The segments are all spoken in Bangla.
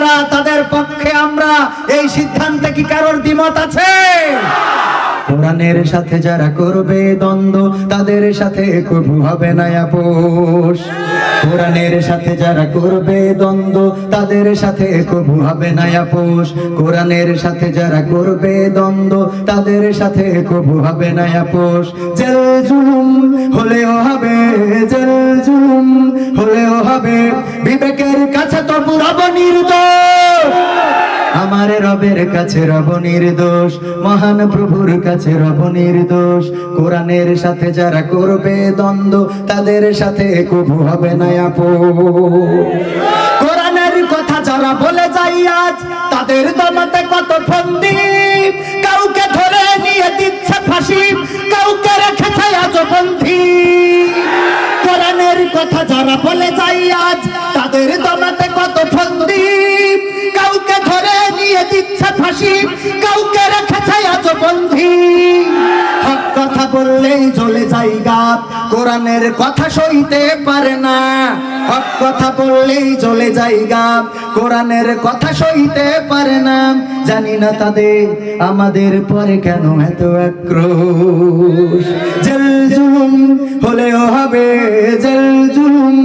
যারা তাদের পক্ষে আমরা এই সিদ্ধান্তে কি কারোর দ্বিমত আছে? কোরআনের সাথে যারা করবে দ্বন্দ্ব, তাদের সাথে কবু হবে না আপোষ। কোরআনের সাথে যারা করবে দ্বন্দ্ব, তাদের সাথে কবু হবে না আপোষ। কোরআনের সাথে যারা করবে দ্বন্দ্ব, তাদের সাথে কবু হবে না আপোষ। জেল জুলুম হলেও হবে, জেল জুলুম হলেও হবে। বিবেকের কাছে তো পুরাব নির্দোষ। আমার রবের কাছে রব নির্দোষ, মহান প্রভুর কাছে রব নির্দোষ। কোরআনের সাথে যারা করবে দ্বন্দ্ব, তাদের সাথে কবু হবে না আপো কোরআনের কথা যারা বলে যাই আজ, তাদের দমাতে কত ফন্দি। কাউকে ধরে নিয়ে দিচ্ছে ফাঁসি, কাউকে রেখেছে আজ বন্ধি কোরআনের কথা যারা বলে যাই আজ, তাদের দমাতে কত ফন্দি। কাউকে ধরে নিয়ে দিচ্ছে ফাঁসি, কাউকে রেখেছে আজ বন্ধি হক কথা বললেই চলে যাই গাপ, কোরআনের কথা সইতে পারে না। হক কথা বললেই চলে যাই কোরআনের কথা সইতে পারে না। জানি না তাদের আমাদের পরে কেন এত আক্রোশ। হলেও হবে জেল জুলুম,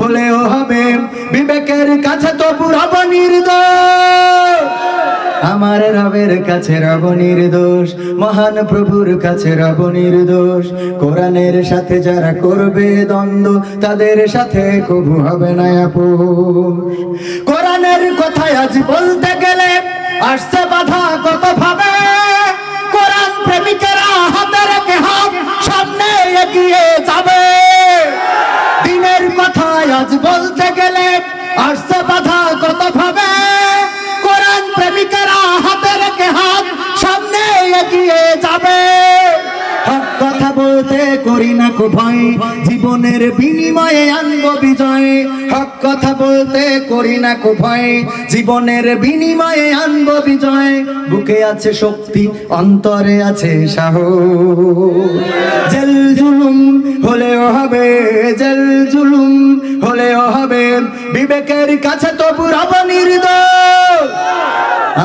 হলেও হবে বিবেকের কাছে তো পুরাব আমার রবের কাছে রব নির্দোষ, মহান প্রভুর কাছে রব নির্দোষ। কোরআনের সাথে যারা করবে দ্বন্দ্ব, তাদের সাথে কবু হবে না কোরআনের কথায় আজ বলতে গেলে, আসছে বাধা কত ভাবে ভয় জীবনের বিনিময়ে আনব বিজয়। হক কথা বলতে করি না কো ভয় জীবনের বিনিময়ে আনব বিজয়। বুকে আছে শক্তি, অন্তরে আছে সাহস।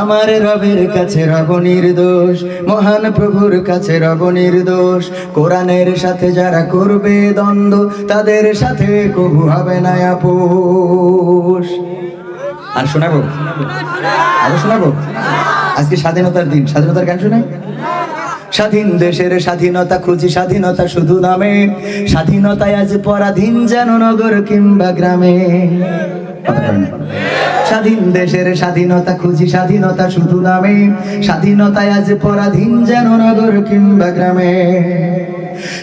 আমার রবের কাছে রব নির্দোষ, মহান প্রভুর কাছে রব নির্দোষ। কোরআনের সাথে যারা করবে দ্বন্দ্ব, তাদের সাথে কবু হবে না আপোষ। আর শোনাবো? আরও শোনাবো? আজকে স্বাধীনতার দিন, স্বাধীনতার গান শোনাই? স্বাধীন দেশের স্বাধীনতা খুঁজি, স্বাধীনতা শুধু নামে। স্বাধীনতায় আজ পরাধীন যেন নগর কিংবা গ্রামে। স্বাধীন দেশের স্বাধীনতা খুঁজি, স্বাধীনতা শুধু নামে। স্বাধীনতায় আজ পরাধীন যেন নগর কিংবা গ্রামে।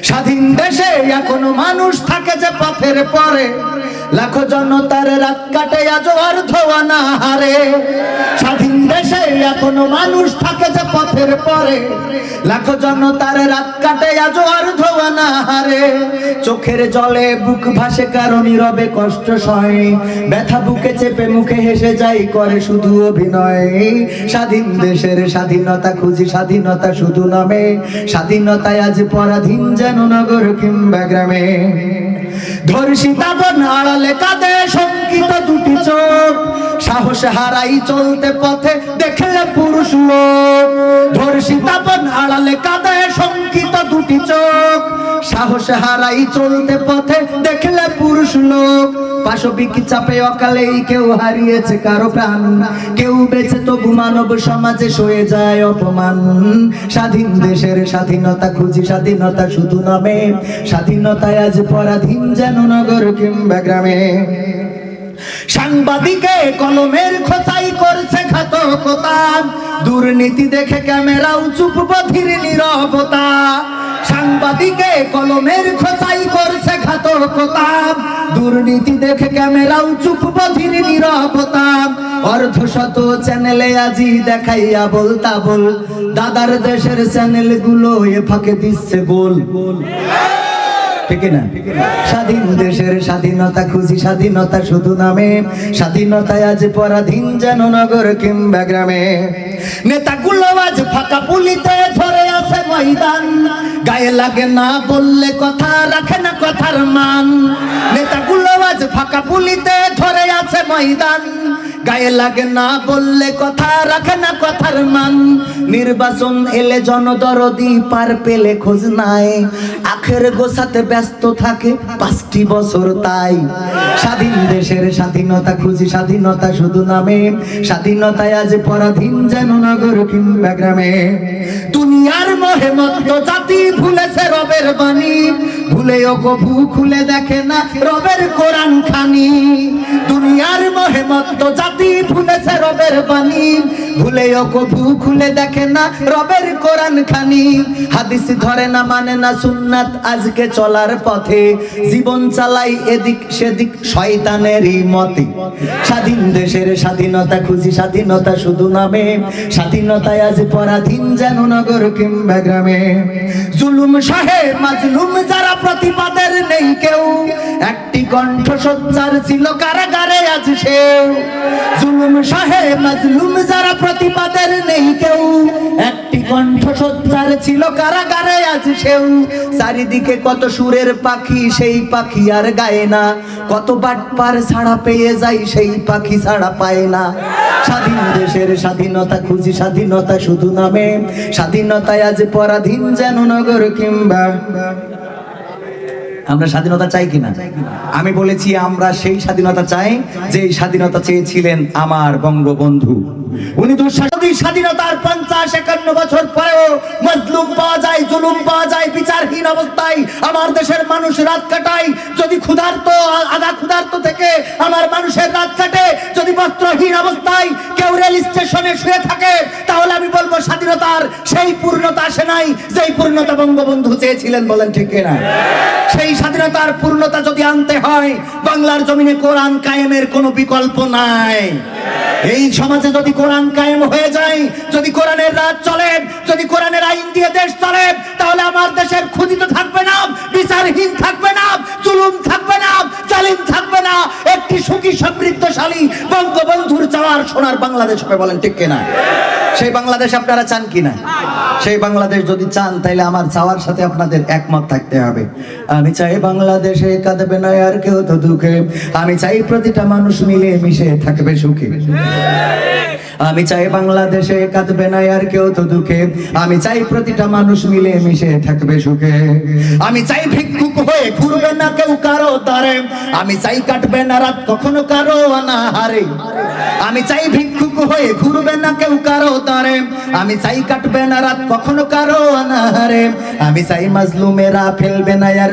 স্বাধীন দেশে এখনও মানুষ থাকে যে পথের পরে। লাখো জনতার রাত কাটে আজ অর্ধ হারে স্বাধীন দেশে এখনও মানুষ থাকে যে পথের পরে। লাখো জনতার রাত কাটে আজ অর্ধ হারে চোখের জলে বুক ভাসে কারও নীরবে কষ্ট সয়। ব্যথা বুকে চেপে মুখে হেসে যাই, করে শুধু অভিনয়। স্বাধীন দেশের স্বাধীনতা খুঁজি, স্বাধীনতা শুধু নামে। স্বাধীনতায় আজ পরাধীন যেন নগর কিংবা গ্রামে। ধর্ষিতা আড়ালে কাঁদে শঙ্কিত দুটি চোখ। সাহস হারাই চলতে পথে দেখলে পুরুষ লোক। ধর্ষিতা আড়ালে কাঁদে শঙ্কিত দুটি চোখ। সাহস হারাই চলতে পথে দেখলে পুরুষ লোক। পাশবিক চাপে অকালেই কেউ হারিয়েছে কারও প্রাণ। কেউ বেঁচে তবু মানব সমাজে সয়ে যায় অপমান। স্বাধীন দেশের স্বাধীনতা খুঁজি স্বাধীনতা শুধু নামে। স্বাধীনতায় আজ পরাধীন যেন নগর কিংবা গ্রামে। সাংবাদিকে কলমের খোঁচাই করছে ঘাতকতা। দুর্নীতি দেখে ক্যামেরাও চুপ বধির নীরবতা। সাংবাদিকে কলমের খোঁচাই করছে ঘাতকতা দুর্নীতি দেখে ক্যামেরাও চুপ বধির নীরবতা। অর্ধ শত চ্যানেলে আজি দেখাইয়া বলতা বল। দাদার দেশের চ্যানেলগুলো এ ফাঁকে দিচ্ছে গোল। স্বাধীন দেশের স্বাধীনতা খুঁজি, স্বাধীনতা শুধু নামে। স্বাধীনতায় আজ পরাধীন যেন নগর কিংবা গ্রামে। নেতাগুলো আজ ফাঁকা পুলিতে ধরে আছে ময়দান। গায়ে লাগে না বললে কথা, রাখে না কথার মান। নেতাগুলো আজ ফাঁকা পুলিতে ধরে আছে ময়দান। গায়ে লাগে না বললে কথা, রাখে না কথার মান। নির্বাচন এলে জনদরদি পার পেলে খোঁজ নাই। আখের গোছাতে ব্যস্ত থাকে পাঁচটি বছর তাই। স্বাধীন দেশের স্বাধীনতা খুঁজি, স্বাধীনতা শুধু নামে। স্বাধীনতায় আজ পরাধীন যেন নগর কিংবা গ্রামে। দুনিয়ার মোহে মত্ত জাতি ভুলেছে রবের বাণী। ভুলেও কভু খুলে দেখে না রবের কোরআন খানি। দুনিয়ার মোহে মত্ত জাতি ভুলেছে রবের বাণী। ভুলেও কভু খুলে দেখে না রবের কোরআন খানি। হাদিস ধরে না মানে না সুন্নাত আজকে চলার পথে। জীবন চালাই এদিক সেদিক শয়তানেরই মতে। স্বাধীন দেশের স্বাধীনতা খুঁজি, স্বাধীনতা শুধু নামে। স্বাধীনতায় আজ পরাধীন যেন নগর কিংবা গ্রামে। জুলুম সাহেব মাজলুম যারা প্রতিবাদের নেই কেউ। একটি কণ্ঠ সজ্জার ছিল কারাগারে, আজ সেও। জুলুম সাহে মাজলুম যারা প্রতিবাদের নেই কেউ। একটি কণ্ঠ সজ্জার ছিল কারাগারে, আজ সেও। চারিদিকে কত সুরের পাখি, সেই পাখি আর গায় না। কত বাটপার ছাড়া পেয়ে যায়, সেই পাখি ছাড়া পায় না। স্বাধীন দেশের স্বাধীনতা খুঁজি, স্বাধীনতা শুধু নামে। স্বাধীনতায় আজ পরাধীন যেন নগর কিংবা আমরা স্বাধীনতা চাই কিনা? আমি বলেছি, আমরা সেই স্বাধীনতা চাই যে স্বাধীনতা চেয়েছিলেন আমার বঙ্গবন্ধু। উনি দুঃশাসী স্বাধীনতার পঞ্চাশ একান্ন বছর পরেও মজলুম পাওয়া যায়, জুলুম পাওয়া যায়, বিচারহীন অবস্থায় আমার দেশের মানুষ রাত কাটায়। যদি ক্ষুধার্ত, আধা ক্ষুধার্ত থেকে আমার মানুষের রাত কাটে, যদি বস্ত্রহীন অবস্থায় কেউ রেল স্টেশনে শুয়ে থাকে, তাহলে আমি বলব স্বাধীনতার সেই পূর্ণতা আসে নাই, যেই পূর্ণতা বঙ্গবন্ধু চেয়েছিলেন বলেন ঠিক কিনা? সেই স্বাধীনতার পূর্ণতা যদি আনতে হয়, বাংলার জমিনে কোরআন কায়েমের কোনো বিকল্প নাই। এই সমাজে যদি কোরআন কায়েম হয়ে যায়, যদি কোরআনের রাজ চলে, যদি কোরআনের আইন দিয়ে দেশ চলে, তাহলে আমার দেশের ক্ষুদিত থাকবে না, বিচারহীন থাকবে না, জুলুম থাকবে না, জালিম থাকবে না। একটি সুখী, সমৃদ্ধশালী বঙ্গবন্ধুর চাওয়ার সোনার বাংলাদেশ হবে বলেন ঠিক কিনা? সেই বাংলাদেশ আপনারা চান কিনা সেই বাংলাদেশ যদি চান তাহলে আমার চাওয়ার সাথে আপনাদের একমত থাকতে হবে। আমি চাই বাংলাদেশে কাঁদবে না আর কেউ তো দুঃখে। আমি চাই প্রতিটা মানুষ মিলে মিশে থাকবে সুখে। আমি চাই বাংলাদেশে কাঁদবে না আর কেউ তো দুঃখে। আমি চাই প্রতিটা মানুষ মিলে মিশে থাকবে সুখে। আমি চাই ভিক্ষুক হয়ে ঘুরবে না কেউ কারও দ্বারে। আমি চাই কাটবে না রাত কখনো কারও অনাহারে আমি চাই ভিক্ষুক হয়ে ঘুরবে না কেউ কারও দ্বারে। আমি চাই কাটবে না রাত কখনো কারও অনাহারে আমি চাই মাজলুমেরা ফেলবে না আর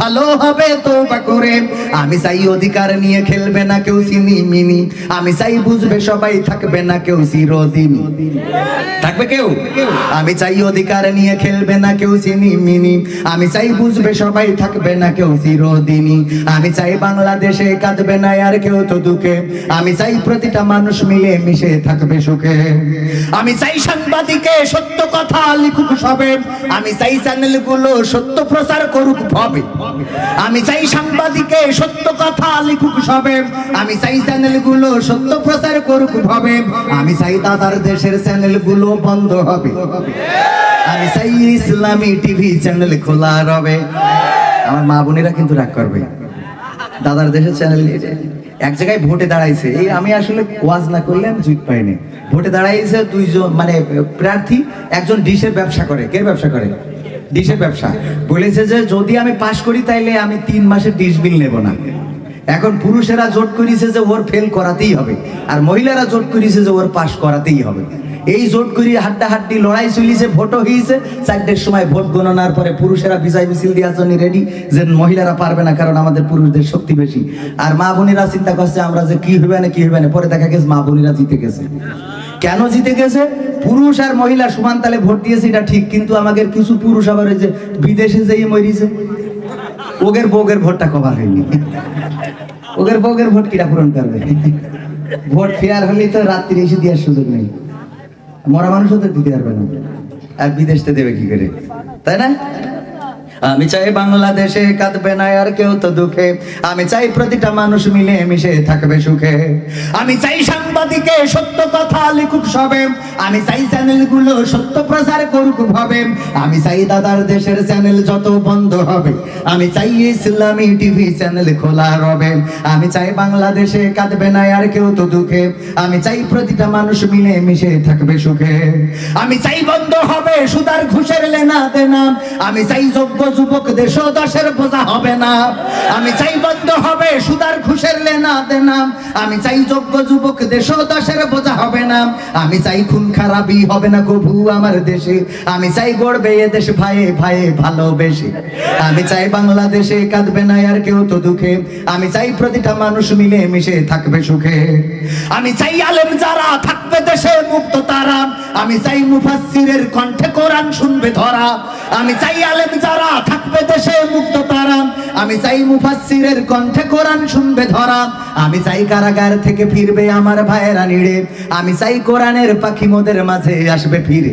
ভালো হবে তওবা করে। আমি চাই অধিকার নিয়ে খেলবে না কেউ চিনি মিনি। আমি চাই বুঝবে সবাই থাকবে না কেউ চিরদিনই থাকবে কেউ? আমি চাই অধিকার নিয়ে খেলবে না কেউ চিনি মিনি। আমি চাই বুঝবে সবাই থাকবে না কেউ চিরদিনই আমি চাই বাংলাদেশে কাঁদবে না আর কেউ তো দুঃখে। আমি চাই প্রতিটা মানুষ মিলে মিশে থাকবে সুখে। আমি চাই সাংবাদিকে সত্য কথা লিখুক সবে। আমি চাই চ্যানেলগুলো সত্য প্রচার করুক ভবে। আমি। চাই সাংবাদিকে সত্য কথা লিখুক সবে। আমি চাই চ্যানেলগুলো সত্য প্রচার করুক ভবে। আমি চাই দাদার দেশের চ্যানেলগুলো বন্ধ হবে। আমি চাই ইসলামী টিভি চ্যানেল খোলা রবে। আমার মা বোনেরা কিন্তু রাগ করবে। দাদার দেশের চ্যানেল এক জায়গায় ভোটে দাঁড়াইছে। এই আমি আসলে ওয়াজ না করলে আমি জুট পাইনি ভোটে দাঁড়াইছে দুইজন মানে প্রার্থী, একজন ডিশের ব্যবসা করে। কে ব্যবসা করে? ডিশের ব্যবসা। বলেছে যে, যদি আমি পাশ করি তাইলে আমি তিন মাসের ডিশ বিল নেব না। এখন পুরুষেরা জোট করিছে যে, ওর ফেল করাতেই হবে। আর মহিলারা জোট করিছে যে, ওর পাশ করাতেই হবে। এই জোট করি হাড্ডা হাড্ডি লড়াই চলিছে, ভোটও হয়েছে চারটের সময় ভোট গণনার পরে পুরুষেরা বিজয় মিছিল দেওয়ার জন্য রেডি যে মহিলারা পারবে না, কারণ আমাদের পুরুষদের শক্তি বেশি। আর মা বোনেরা চিন্তা করছে, আমরা যে কি হবে না, কি হবে না? পরে দেখা গেছে, মা বোনেরা জিতে গেছে। কেন জিতে গেছে? পুরুষ আর মহিলা সমান তালে ভোট দিয়েছে, এটা ঠিক, কিন্তু আমাদের কিছু পুরুষ আবার যে বিদেশে যেয়ে মরিছে। ওগের বউগের ভোটটা কভার হয়নি। ওগের বউগের ভোট কিরা পূরণ করবে? ভোট ফেয়ার হলেই তো রাত্রি এসে দেওয়ার সুযোগ নেই। মরা মানুষও তো দিতে পারবে না। আর বিদেশতে দেবে কি করে? তাই না? আমি চাই বাংলাদেশে কাঁদবে না, আর কেউ তো দুঃখে। আমি চাই প্রতিটা মানুষ মিলে মিশে থাকবে সুখে। আমি চাই সাংবাদিকে সত্য কথা লিখুক সবে। আমি চাই চ্যানেলগুলো সত্য প্রচার করুক ভাবে। আমি চাই দাদার দেশের চ্যানেল যত বন্ধ হবে। আমি চাই ইসলামী টিভি চ্যানেল খোলা রবে। আমি চাই বাংলাদেশে কাঁদবে না, আর কেউ তো দুঃখে। আমি চাই প্রতিটা মানুষ মিলে মিশে থাকবে সুখে। আমি চাই বন্ধ হবে সুদার ঘুষের আমি চাই যোগ্য যুবক দেশ দশের বোঝা হবে না। আমি চাই বন্ধ হবে সুদার ঘুষের লেনা আমি চাই যোগ্য যুবক দেশ দশের বোঝা হবে না। আমি চাই খুন খারাপই হবে না কভু আমার দেশে। আমি চাই গড়বে এ দেশ ভাইয়ে ভাইয়ে ভালোবেসে। আমি চাই বাংলাদেশে কাঁদবে না আর কেউ তো দুঃখে। আমি চাই প্রতিটা মানুষ মিলে মিশে থাকবে সুখে। আমি চাই আলেম যারা থাকবে দেশে মুক্ত তারা। আমি চাই মুফাসসিরের কণ্ঠে কোরআন শুনবে ধরা। আমি চাই আলেম যারা থাকবে দেশে মুক্ত তারা। আমি চাই মুফাসিরের কণ্ঠে কোরআন শুনবে ধরা। আমি চাই কারাগার থেকে ফিরবে আমার ভাইয়েরা নিড়ে। আমি চাই কোরআনের পাখি মোদের মাঝে আসবে ফিরে।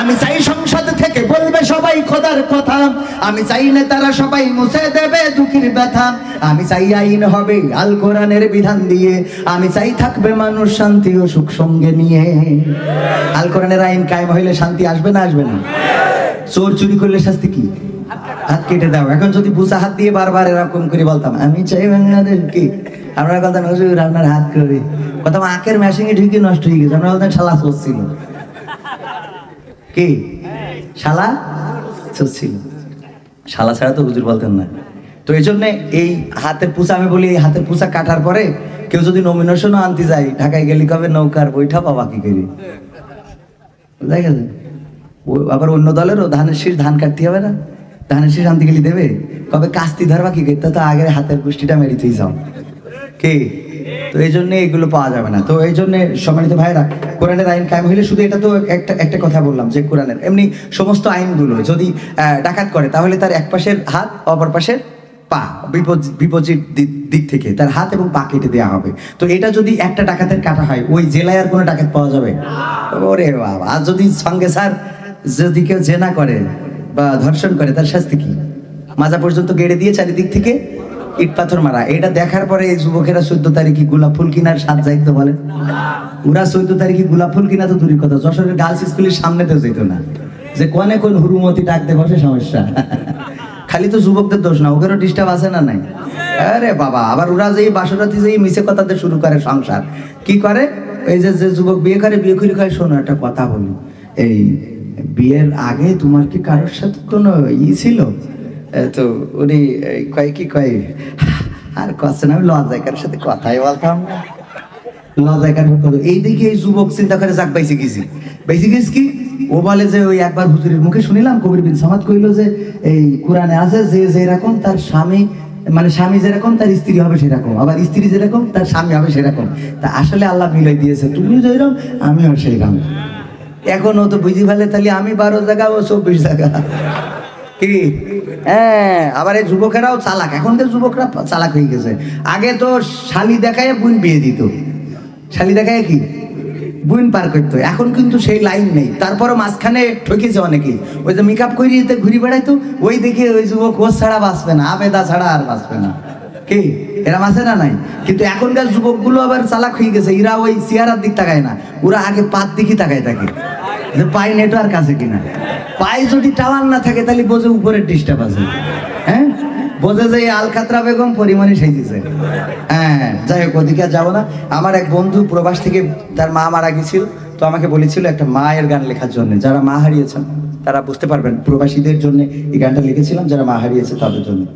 আমি চাই সংসদ থেকে বলবে সবাই খোদার কথা। আমি চাই নেতারা সবাই মুছে দেবে দুঃখীর ব্যথা। আমি চাই আইন হবে আল কোরআনের বিধান দিয়ে। আমি চাই থাকবে মানুষ শান্তি ও সুখ সঙ্গে নিয়ে। আল কোরআনের আইন কায়েম হইলে শান্তি আসবে না আসবে না? চোর চুরি করলে শাস্তি কি? হাত কেটে দাও। এখন যদি বুসা হাত দিয়ে বারবার এরকম করে বলতাম, আমি চাই বাংলাদেশ কি? আমরা বলতাম আপনার হাত করে। কথা আঁকের মেশিনে ঢুকে নষ্ট হয়ে গেছে। আমরা বলতাম, শালা চলছিল কি? শালা? চলছিল শালা ছাড়া তো হুজুর বলতেন না। তো এই জন্যে এই হাতের পুষা আমি বলি এই হাতের পুষা কাটার পরে কেউ যদি নমিনেশনও আনতে যায়, ঢাকায় গেলে কবে নৌকার বইটা পাবা কি করি? বুঝা গেছে? আবার অন্য দলেরও ধানের শীষ ধান কাটতে হবে না? ধানের শীষ আনতে গেলে দেবে? কবে কাস্তি ধরবা কি করতে তো আগে হাতের কুষ্টিটা মেরিতেই যাও। কে? তো এই জন্য এগুলো পাওয়া যাবে না। তো এই জন্য সম্মানিত ভাইরা কোরআনের আইন কায়েম হইলে শুধু এটা তো একটা একটা কথা বললাম যে কোরআনের। এমনি সমস্ত আইনগুলো যদি ডাকাত করে, তাহলে তার এক পাশের হাত, অপর পাশের পা বিপরীত দিক- দিক থেকে তার হাত এবং পা কেটে দেওয়া হবে। তো এটা যদি একটা ডাকাতের কাটা হয়, ওই জেলায় আর কোনো ডাকাত পাওয়া যাবে? ওরে বাবা, আর যদি সঙ্গে স্যার, যদি কেউ জেনা করে বা ধর্ষণ করে, তার শাস্তি কি? মাজা পর্যন্ত গেড়ে দিয়ে চারিদিক থেকে ইট পাথর মারা। এটা দেখার পরে এই যুবকেরা চোদ্দ তারিখে গোলাপ ফুল কিনার সাত যাইতো বলে ওরা চোদ্দ তারিখে গোলাপ ফুল কিনা তো দূরের কথা। যশোরের গার্লস স্কুলের সামনে তো যেত না। যে কোনে কোন হুরুমতি ডাকতে বসে সমস্যা। খালি তো যুবকদের দোষ না, ওদেরও ডিস্টার্ব আছে না নাই? আরে বাবা, আবার ওরা যে বাসরাতে যে মিশে কথাতে শুরু করে সংসার। কি করে? এই যে যে যুবক বিয়ে করে বিয়ে করে কয়, শোনো, একটা কথা বলি। এই বিয়ের আগে তোমার কি কারোর সাথে কোনো ই ছিল? তো উনি কয় কি কয়? আর কষ্ট না, আমি লজ্জায় কারোর সাথে কথাই বলতাম না। লজ্জায় কারোর এই দিকে এই যুবক চিন্তা করে যাক বাইসে গেছি বাইসে গেছি কি ও বলে যে ওই একবার হুজুরের মুখে শুনিলাম, কবির বিন সামাদ কইলো যে, এই কোরআনে আছে যে যেরকম তার স্বামী মানে স্বামী যেরকম, তার স্ত্রী হবে সেরকম। আবার স্ত্রী যেরকম, তার স্বামী হবে সেরকম। তা আসলে আল্লাহ মিলাই দিয়েছে, তুমিও যেরকম, আমিও সেইরকম। এখন ও তো বুঝি ফেলে, তাহলে আমি বারো জায়গা ও চব্বিশ জায়গা। কি? হ্যাঁ আবার এই যুবকেরাও চালাক। এখনকার যুবকরা চালাক হয়ে গেছে। আগে তো শালি দেখায় বোন বিয়ে দিত। শালি দেখায় কি? বুইন পার করতো। এখন কিন্তু সেই লাইন নেই। তারপরও মাঝখানে ঠকেছে অনেকে ওই যে মেকআপ করিয়ে ঘুরি বেড়াইতো, ওই দেখে ওই যুবক ও ছাড়া বাঁচবে না, আবেদা ছাড়া আর বাঁচবে না। কি? এরা আছে না নাই? কিন্তু এখনকার যুবকগুলো আবার চালাক হয়ে গেছে। এরা ওই চেহারার দিক তাকায় না। ওরা আগে পাত দিকে তাকায় থাকে। যে নেটওয়ার্ক আছে কিনা। পায়ে যদি টাওয়ার না থাকে, তাহলে বোঝে উপরের ডিস্টার্ব আছে। হ্যাঁ? বোঝে যে এই আলকাতরা বেগম পরিমাণে সেজেছে। হ্যাঁ যাই হোক, ওদিকে যাব না। আমার এক বন্ধু প্রবাস থেকে তার মা মারা গেছিল, তো আমাকে বলেছিল একটা মায়ের গান লেখার জন্য। যারা মা হারিয়েছেন, তারা বুঝতে পারবেন, প্রবাসীদের জন্য এই গানটা লিখেছিলাম, যারা মা হারিয়েছে তাদের জন্য।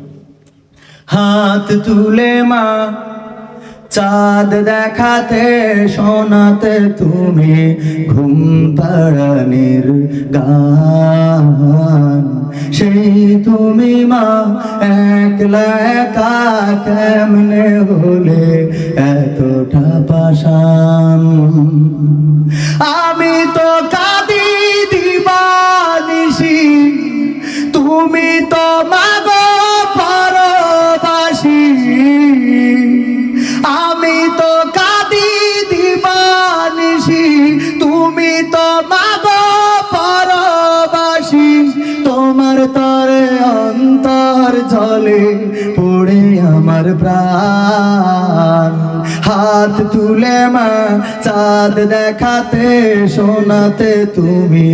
হাত তুলে মা চাঁদ দেখাতে শোনাতে তুমি ঘুম পাড়ানির গান। সেই তুমি মা, একলা একা কেমনে হলে এতটা পাশান হাত তুলে মা চাঁদ দেখাতে, শোনাতে তুমি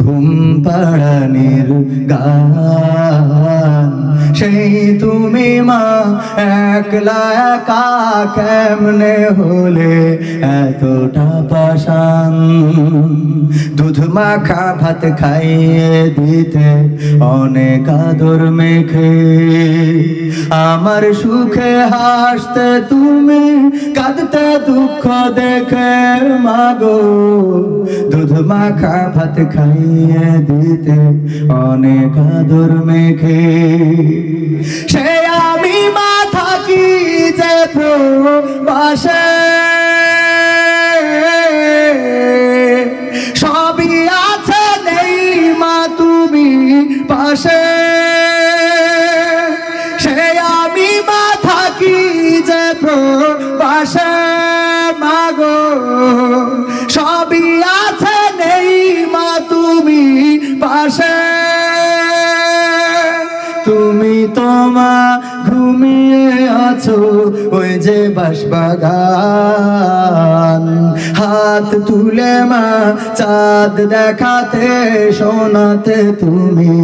ঘুম পাড়ানির গান। সেই তুমি মা, একলা একা কেমনে হলে এতটা পাশান দুধ মাখা ভাত খাইয়ে দিতে অনেক আদর মেখে। আমার সুখে হাসতে তুমি, কাঁদতে দুঃখ দেখে। মাগো, দুধ মাখা ভাত খাইয়ে দিতে অনেক আদর মেখে। সে আমি মা থাকি যে বাসে বাসবাগান হাত তুলে মা, চাঁদ দেখাতে, শোনাতে তুমি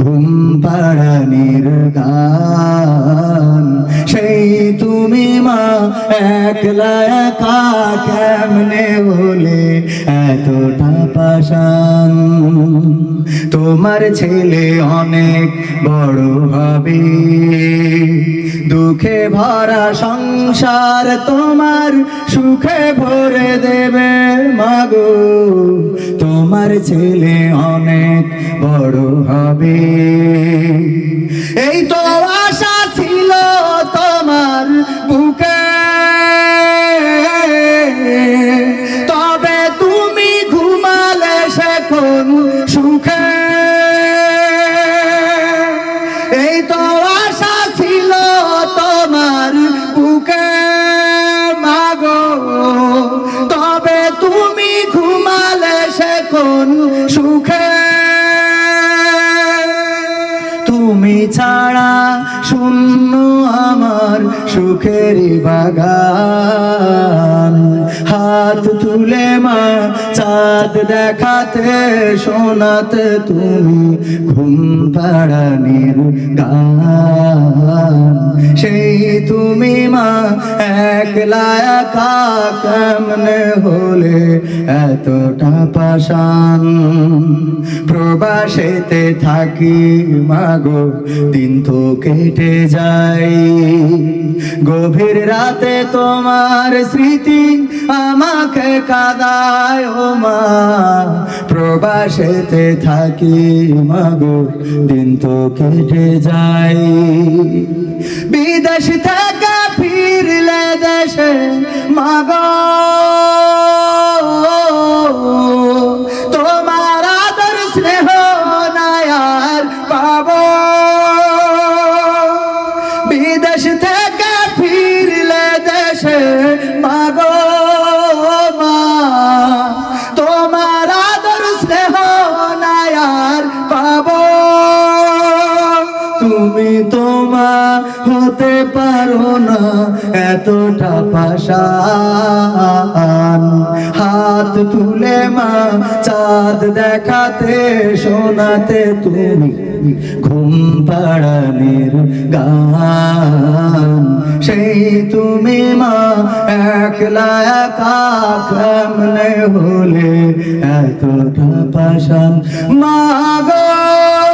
ঘুম পাড়ানির গান। সেই তুমি মা, একলা একা কেমনে বলে এতটা পাশান তোমার ছেলে অনেক বড় হবে। দুঃখে ভরা সংসার তোমার সুখে ভরে দেবে মাগো। তোমার ছেলে অনেক বড় হবে। এই তো আশা ছিল তোমার বুকে সুখেরই বাগান। হাত তুলে মা, চাঁদ দেখাতে, শোনাতে তুমি ঘুম পাড়ানির গান। সেই তুমি মা, একলা একা কেমনে হলে এতটা পাশান প্রবাসেতে থাকি মাগো, দিন তো কেটে যাই গভীর রাতে তোমার স্মৃতি আমাকে কাদায়, ও মা, প্রবাসেতে থাকি মাগো, দিন তো কেটে যাই বিদেশ থেকে ফিরলে দেশে মাগো। পাশান হাত তুলে মা, চাঁদ দেখাতে, শোনাতে তুমি ঘুম পাড়ানির গান। সেই তুমি মা, একলা একা কেমনে হলে এতটা পাশান মা গো!